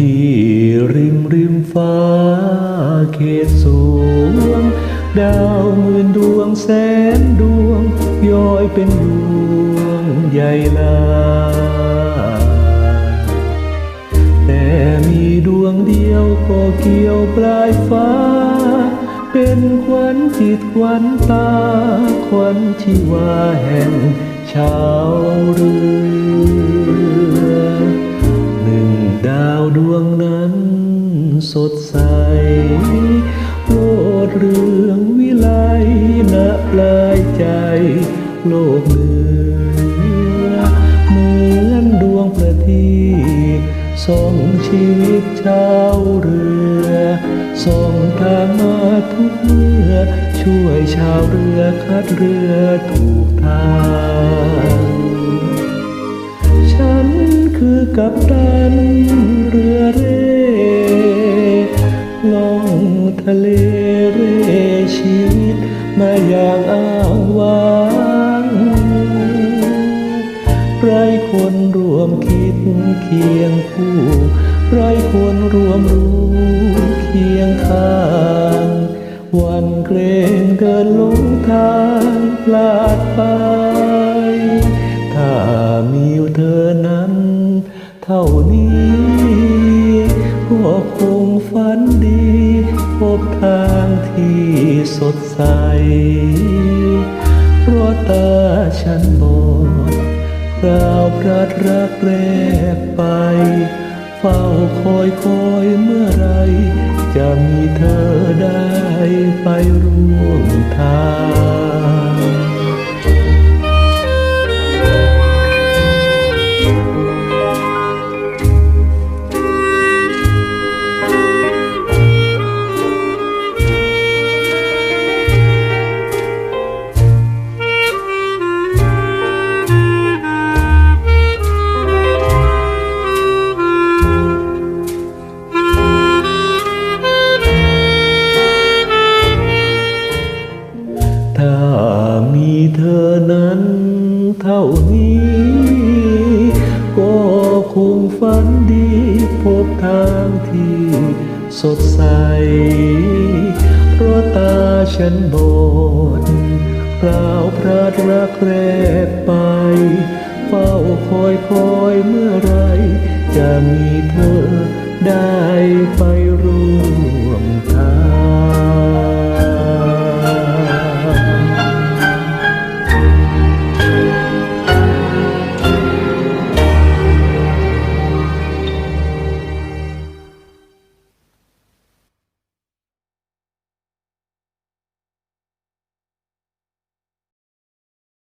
ที่ริมริมฟ้าเขตสวง ดาวหมื่นดวงแสนดวง ย้อยเป็นดวงใหญ่ลา แต่มีดวงเดียวก็เกี่ยวปลายฟ้า เป็นขวัญจิตขวัญตา ขวัญชีวาแห่งชาวเรือ ดวดวงนั้นสดใสโลดเรืองวิไลณปลายใจ โลกเหนือเหมือนดวงประทีปส่องชีวิตชาวเรือส่องทางมาทุกเมื่อ ช่วยชาวเรือคัดเรือถูกทาง ฉันคือกัปตัน ทะเลเร่ชีวิตมาอย่างอ้างว้างไรคนรวมคิดเคียงคู่ไรคนรวมรู้เคียงข้างวันเกรงเดินลงทางพลาดไป ถ้ามีเธอนั้น เท่านี้ก็คงฝันดี บทางที่สดใส เพราะตาฉันบอดราวพลัดรักแรกไป เฝ้าคอยคอยเมื่อไร จะมีเธอได้ไปร่วมทาง เท่านี้ ก็คงฝันดีพบทางที่สดใส เพราะตาฉันบอดเปล่าพระรักแรกไป เฝ้าคอยคอยเมื่อไร จะมีเธอได้ไป